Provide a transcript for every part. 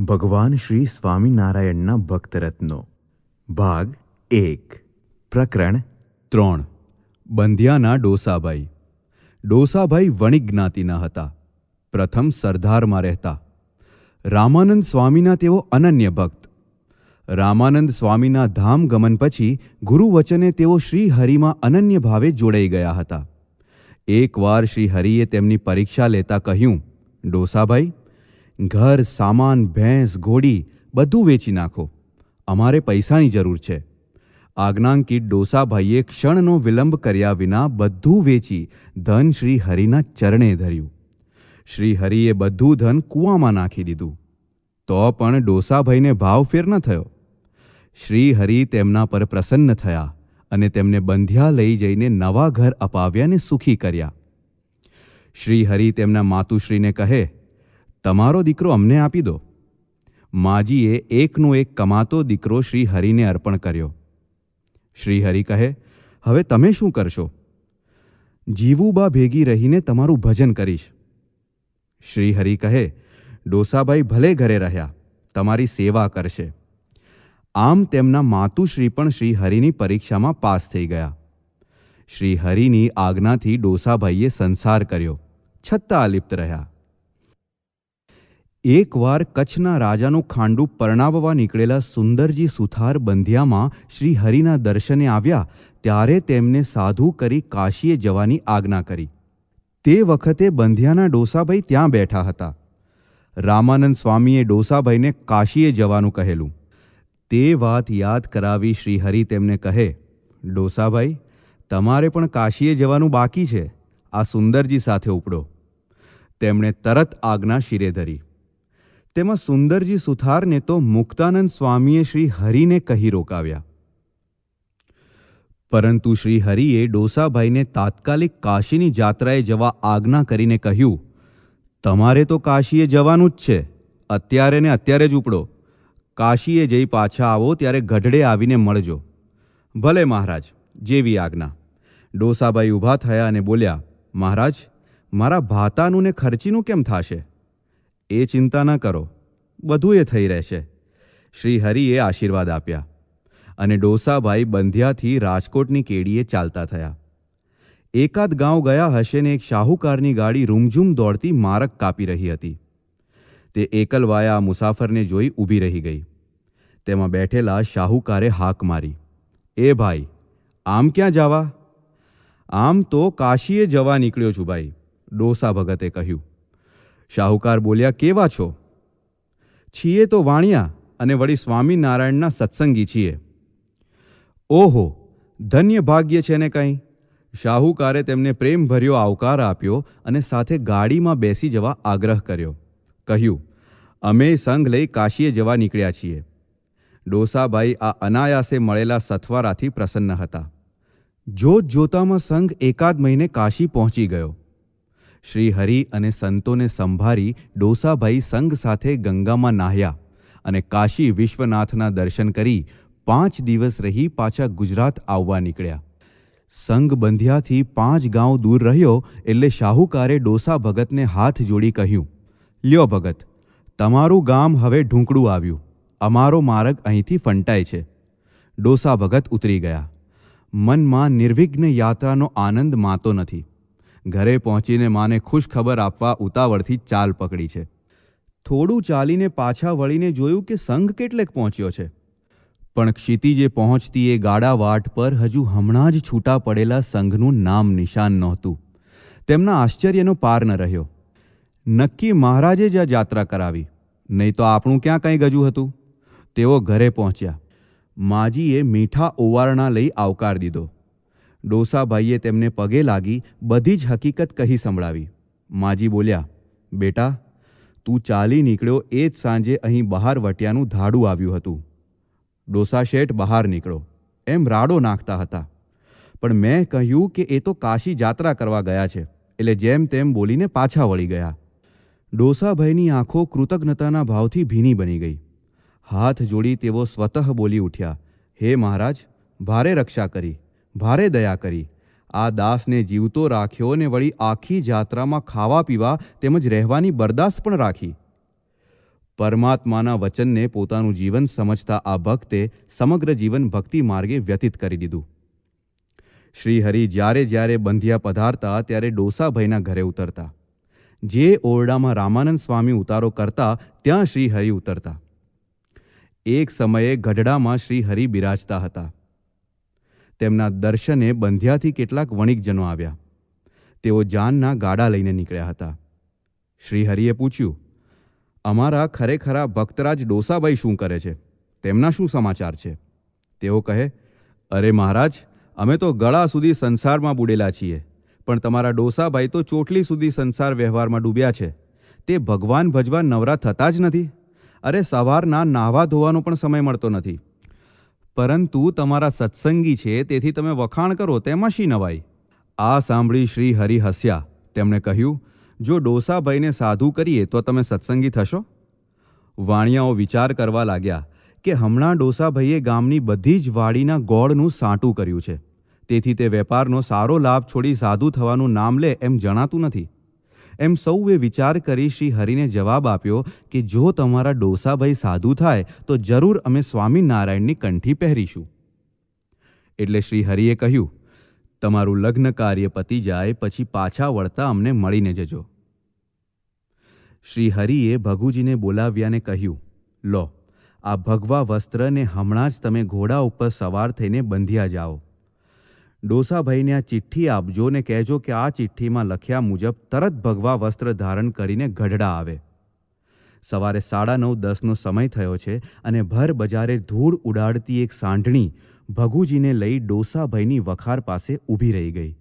ભગવાન શ્રી સ્વામિનારાયણના ભક્તરત્નો. ભાગ એક. પ્રકરણ ત્રણ. બંધિયાના ડોસાભાઈ. ડોસાભાઈ વણિક જ્ઞાતિના હતા. પ્રથમ સરદારમાં રહેતા. રામાનંદ સ્વામીના તેઓ અનન્ય ભક્ત. રામાનંદ સ્વામીના ધામ ગમન પછી ગુરુવચને તેઓ શ્રી હરિમાં અનન્ય ભાવે જોડાઈ ગયા હતા. એકવાર શ્રી હરિએ તેમની પરીક્ષા લેતા કહ્યું, ડોસાભાઈ ઘર, સામાન, ભેંસ, ઘોડી બધું વેચી નાખો. અમારે પૈસાની જરૂર છે. આજ્ઞાંકિત ડોસાભાઈએ ક્ષણનો વિલંબ કર્યા વિના બધું વેચી ધન શ્રી હરિના ચરણે ધર્યું. શ્રી હરિએ બધું ધન કૂવામાં નાખી દીધું. તો પણ ડોસાભાઈને ભાવ ફેર ન થયો. શ્રી હરિ તેમના પર પ્રસન્ન થયા અને તેમને બંધ્યા લઈ જઈને નવા ઘર અપાવ્યા અને સુખી કર્યા. શ્રી હરિ તેમના માતુશ્રીને કહે તમારો દીકરો અમને આપી દો. માજીએ એકનો એક કમાતો દીકરો શ્રી હરિને અર્પણ કર્યો. શ્રી હરિ કહે, હવે તમે શું કરશો? જીવુબા ભેગી રહીને તમારું ભજન કરીશ. શ્રી હરિ કહે, ડોસાભાઈ ભલે ઘરે રહ્યા, તમારી સેવા કરશે. આમ તેમના માતુશ્રી પણ શ્રી હરિની પરીક્ષામાં પાસ થઈ ગયા. શ્રી હરિની આજ્ઞાથી ડોસાભાઈએ સંસાર કર્યો, છતાં અલિપ્ત રહ્યા. એકવાર કચ્છના રાજાનું ખાંડું પરણાવવા નીકળેલા સુંદરજી સુથાર બંધિયામાં શ્રી હરિના દર્શને આવ્યા, ત્યારે તેમને સાધુ કરી કાશીએ જવાની આજ્ઞા કરી. તે વખતે બંધિયાના ડોસાભાઈ ત્યાં બેઠા હતા. રામાનંદ સ્વામીએ ડોસાભાઈને કાશીએ જવાનું કહેલું. તે વાત યાદ કરાવી શ્રીહરિ તેમને કહે, ડોસાભાઈ, તમારે પણ કાશીએ જવાનું બાકી છે. આ સુંદરજી સાથે ઉપડો. તેમણે તરત આજ્ઞા શિરે ધરી. તેમાં સુંદરજી સુથારને તો મુક્તાનંદ સ્વામીએ શ્રી હરિને કહી રોકાવ્યા. પરંતુ શ્રી હરિએ ડોસાભાઈને તાત્કાલિક કાશીની જાત્રાએ જવા આજ્ઞા કરીને કહ્યું, તમારે તો કાશીએ જવાનું જ છે. અત્યારે ને અત્યારે જ ઉપડો. કાશીએ જઈ પાછા આવો ત્યારે ગઢડે આવીને મળજો. ભલે મહારાજ, જેવી આજ્ઞા. ડોસાભાઈ ઊભા થયા અને બોલ્યા, મહારાજ, મારા ભાતાનું ને ખર્ચીનું કેમ થાશે? એ ચિંતા ન કરો. બધું એ થઈ રહેશે. શ્રી હરિએ આશીર્વાદ આપ્યા અને ડોસાભાઈ બંધિયાથી રાજકોટની કેડીએ ચાલતા થયા. એકાદ ગાંવ ગયા હશે ને એક શાહુકારની ગાડી રૂમઝૂમ દોડતી મારક કાપી રહી હતી. તે એકલવાયા મુસાફરને જોઈ ઊભી રહી ગઈ. તેમાં બેઠેલા શાહુકારે હાક મારી. એ ભાઈ, આમ ક્યાં જવા? આમ તો કાશીએ જવા નીકળ્યો છું ભાઈ, ડોસા ભગતે કહ્યું. શાહુકાર બોલ્યા, કેવા છો? છીએ તો વાણિયા અને વળી સ્વામિનારાયણના સત્સંગી છીએ. ઓહો, ધન્ય ભાગ્ય છે ને કંઈ? શાહુકારે તેમને પ્રેમભર્યો આવકાર આપ્યો અને સાથે ગાડીમાં બેસી જવા આગ્રહ કર્યો. કહ્યું, અમે સંઘ લઈ કાશીએ જવા નીકળ્યા છીએ. ડોસાભાઈ આ અનાયાસે મળેલા સથવારાથી પ્રસન્ન હતા. જોત જોતામાં સંઘ એકાદ મહિને કાશી પહોંચી ગયો. શ્રી હરિ અને સંતોને સંભારી ડોસાભાઈ સંઘ સાથે ગંગામાં નાહ્યા અને કાશી વિશ્વનાથના દર્શન કરી પાંચ દિવસ રહી પાછા ગુજરાત આવવા નીકળ્યા. સંઘ બંધ્યાથી પાંચ ગાંવ દૂર રહ્યો એટલે શાહુકારે ડોસા ભગતને હાથ જોડી કહ્યું, લ્યો ભગત, તમારું ગામ હવે ઢૂંકડું આવ્યું. અમારો માર્ગ અહીંથી ફંટાય છે. ડોસા ભગત ઉતરી ગયા. મનમાં નિર્વિઘ્ન યાત્રાનો આનંદ માતો નથી. ઘરે પહોંચીને માને ખુશ ખબર આપવા ઉતાવળથી ચાલ પકડી છે. થોડું ચાલીને પાછા વળીને જોયું કે સંઘ કેટલેક પહોંચ્યો છે. પણ ક્ષિતિજે પહોંચતી એ ગાડા વાટ પર હજુ હમણાં જ છૂટા પડેલા સંઘનું નામ નિશાન નહોતું. તેમના આશ્ચર્યનો પાર ન રહ્યો. નક્કી મહારાજે જ આ જાત્રા કરાવી. નહીં તો આપણું ક્યાં કંઈ ગજું હતું? તેઓ ઘરે પહોંચ્યા. માજીએ મીઠા ઓવારણા લઈ આવકાર દીધો. ડોસાભાઈએ તેમને પગે લાગી બધી જ હકીકત કહી સંભળાવી. માજી બોલ્યા, બેટા, તું ચાલી નીકળ્યો એ જ સાંજે અહીં બહાર વટિયાનું ધાડું આવ્યું હતું. ડોસા શેઠ બહાર નીકળો. એમ રાડો નાખતા હતા. પણ મેં કહ્યું કે એ તો કાશી જાત્રા કરવા ગયા છે, એટલે જેમ તેમ બોલીને પાછા વળી ગયા. ડોસાભાઈની આંખો કૃતજ્ઞતાના ભાવથી ભીની બની ગઈ. હાથ જોડી તેઓ સ્વતઃ બોલી ઉઠ્યા, હે મહારાજ, ભારે રક્ષા કરી. ભારે દયા કરી. આ દાસને જીવતો રાખ્યો ને વળી આખી જાત્રામાં ખાવા પીવા તેમજ રહેવાની બરદાસ્ત પણ રાખી. પરમાત્માના વચનને પોતાનું જીવન સમજતા આ ભક્તે સમગ્ર જીવન ભક્તિ માર્ગે વ્યતીત કરી દીધું. શ્રીહરિ જ્યારે જ્યારે બંધિયા પધારતા ત્યારે ડોસાભાઈના ઘરે ઉતરતા. જે ઓરડામાં રામાનંદ સ્વામી ઉતારો કરતા ત્યાં શ્રીહરિ ઉતરતા. એક સમયે ગઢડામાં શ્રીહરિ બિરાજતા હતા. તેમના દર્શને બંધ્યાથી કેટલાક વણિકજનો આવ્યા. તેઓ જાનના ગાડા લઈને નીકળ્યા હતા. શ્રીહરિએ પૂછ્યું, અમારા ખરેખરા ભક્તરાજ ડોસાભાઈ શું કરે છે? તેમના શું સમાચાર છે? તેઓ કહે, અરે મહારાજ, અમે તો ગળા સુધી સંસારમાં બુડેલા છીએ, પણ તમારા ડોસાભાઈ તો ચોટલી સુધી સંસાર વ્યવહારમાં ડૂબ્યા છે. તે ભગવાન ભજવા નવરા થતા જ નથી. અરે સવારના નાહવા ધોવાનો પણ સમય મળતો નથી. પરંતુ તમારા સત્સંગી છે, તેથી તમે વખાણ કરો, તેમાં શી નવાઈ આ સાંભળી શ્રી હરિ હસ્યા. તેમણે કહ્યું, જો ડોસાભાઈને સાધુ કરીએ, તો તમે સત્સંગી થશો? વાણિયાઓ વિચાર કરવા લાગ્યા કે હમણાં ડોસાભાઈએ ગામની બધી જ વાડીના ગોળનું સાંટું કર્યું છે. તેથી તે વેપારનો સારો લાભ છોડી સાધુ થવાનું નામ લે એમ જણાતું નથી. એમ સૌએ વિચાર કરી શ્રી હરિને જવાબ આપ્યો કે જો તમારા ડોસાભાઈ સાધુ થાય, તો જરૂર અમે સ્વામિનારાયણની કંઠી પહેરીશું. એટલે શ્રી હરિએ કહ્યું, તમારું લગ્ન કાર્ય પતી જાય, પછી પાછા વળતા અમને મળીને જજો. શ્રી હરિએ ભગુજીને બોલાવ્યાને કહ્યું, લો, આ ભગવા વસ્ત્રને હમણાં જ તમે ઘોડા ઉપર સવાર થઈને બંધ્યા જાઓ. ડોસાભાઈને આ ચિઠ્ઠી આપજો ને કહેજો કે આ ચિઠ્ઠીમાં લખ્યા મુજબ તરત ભગવા વસ્ત્ર ધારણ કરીને ગઢડા આવે. સવારે સાડા નવ દસનો સમય થયો છે અને ભર બજારે ધૂળ ઉડાડતી એક સાંઢણી ભગુજીને લઈ ડોસાભાઈની વખાર પાસે ઊભી રહી ગઈ.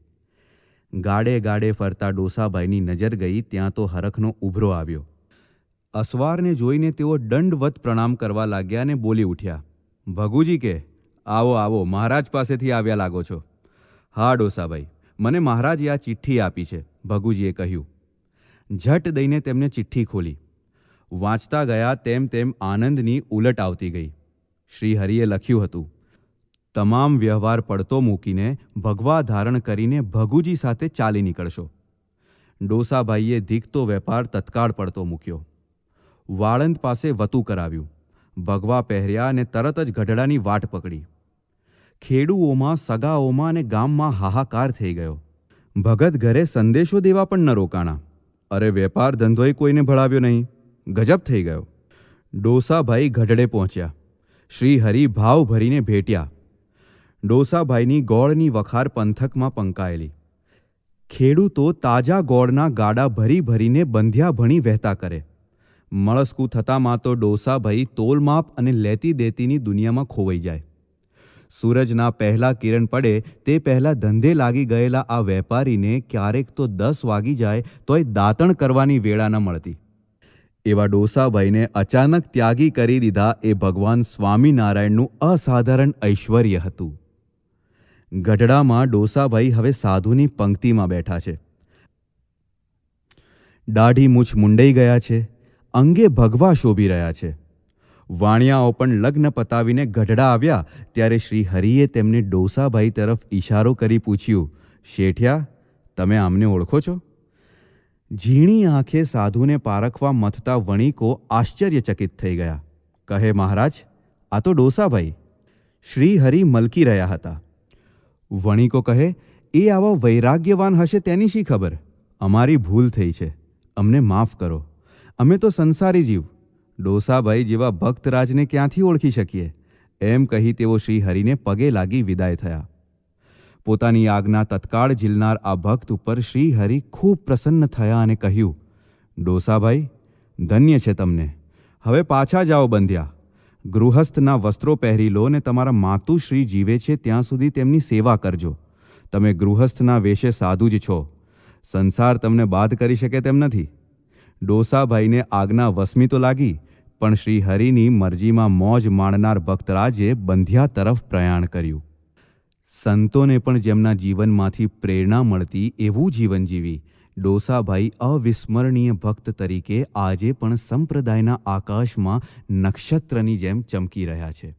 ગાડે ગાડે ફરતા ડોસાભાઈની નજર ગઈ ત્યાં તો હરખનો ઉભરો આવ્યો. અસવારને જોઈને તેઓ દંડવત પ્રણામ કરવા લાગ્યા અને બોલી ઉઠ્યા. ભગુજી કે, આવો આવો, મહારાજ પાસેથી આવ્યા લાગો છો. હા, ડોસાભાઈ, મને મહારાજે આ ચિઠ્ઠી આપી છે, ભગુજીએ કહ્યું. ઝટ દઈને તેમને ચિઠ્ઠી ખોલી. વાંચતા ગયા તેમ તેમ આનંદની ઉલટ આવતી ગઈ. શ્રીહરિએ લખ્યું હતું, તમામ વ્યવહાર પડતો મૂકીને ભગવા ધારણ કરીને ભગુજી સાથે ચાલી નીકળશો. ડોસાભાઈએ ધીકતો વેપાર તત્કાળ પડતો મૂક્યો. વાળંદ પાસે વતું કરાવ્યું. ભગવા પહેર્યા અને તરત જ ગઢડાની વાટ પકડી. ખેડૂઓમાં, સગાઓમાં અને ગામમાં હાહાકાર થઈ ગયો. ભગત ઘરે સંદેશો દેવા પણ ન રોકાણા. અરે વેપાર ધંધોએ કોઈને ભળાવ્યો નહીં. ગજબ થઈ ગયો. ડોસાભાઈ ગઢડે પહોંચ્યા. શ્રી હરિ ભાવ ભરીને ભેટ્યા. ડોસાભાઈની ગોળની વખાર પંથકમાં પંકાયેલી. ખેડૂતો તાજા ગોળના ગાડા ભરી ભરીને બંધ્યા ભણી વહેતા કરે. મળસ્કું થતામાં તો ડોસાભાઈ તોલમાપ અને લેતી દેતીની દુનિયામાં ખોવાઈ જાય. સૂરજના પહેલા કિરણ પડે તે પહેલા ધંધે લાગી ગયેલા આ વેપારીને ક્યારેક તો દસ વાગી જાય તોય દાંતણ કરવાની વેળા ન મળતી. એવા ડોસાભાઈને અચાનક ત્યાગી કરી દીધા એ ભગવાન સ્વામિનારાયણનું અસાધારણ ઐશ્વર્ય હતું. ગઢડામાં ડોસાભાઈ હવે સાધુની પંક્તિમાં બેઠા છે. દાઢી મૂછ મુંડાઈ ગયા છે, અંગે ભગવા શોભી રહ્યા છે. વાણિયાઓ પણ લગ્ન પતાવીને ગઢડા આવ્યા ત્યારે શ્રી હરિએ તેમને ડોસાભાઈ તરફ ઈશારો કરી પૂછ્યું, શેઠિયા, તમે આમને ઓળખો છો? ઝીણી આંખે સાધુને પારખવા મથતા વણિકો આશ્ચર્યચકિત થઈ ગયા. કહે મહારાજ, આ તો ડોસાભાઈ. શ્રી હરિ મલકી રહ્યા હતા. વણિકો કહે, એ આવા વૈરાગ્યવાન હશે તેની શી ખબર? અમારી ભૂલ થઈ છે. અમને માફ કરો. અમે તો સંસારી જીવ. ડોસાભાઈ જેવા ભક્તરાજને ક્યાંથી ઓળખી શકીએ? એમ કહી તેઓ શ્રી હરિને પગે લાગી વિદાય થયા. પોતાની આજ્ઞા તત્કાળ ઝીલનાર આ ભક્ત ઉપર શ્રી હરિ ખૂબ પ્રસન્ન થયા અને કહ્યું, ડોસાભાઈ, ધન્ય છે તમને. હવે પાછા જાઓ બંધ્યા. ગૃહસ્થના વસ્ત્રો પહેરી લો ને તમારા માતુશ્રી જીવે છે ત્યાં સુધી તેમની સેવા કરજો. તમે ગૃહસ્થના વેશે સાધુ જ છો. સંસાર તમને બાદ કરી શકે તેમ નથી. ડોસાભાઈને આજ્ઞા વસમી તો લાગી પણ શ્રી હરિની મરજીમાં મોજ માણનાર ભક્તરાજે બંધ્યા તરફ પ્રયાણ કર્યું. સંતોને પણ જેમના જીવનમાંથી પ્રેરણા મળતી એવું જીવન જીવી, ડોસાભાઈ અવિસ્મરણીય ભક્ત તરીકે આજે પણ સંપ્રદાયના આકાશમાં નક્ષત્રની જેમ ચમકી રહ્યા છે.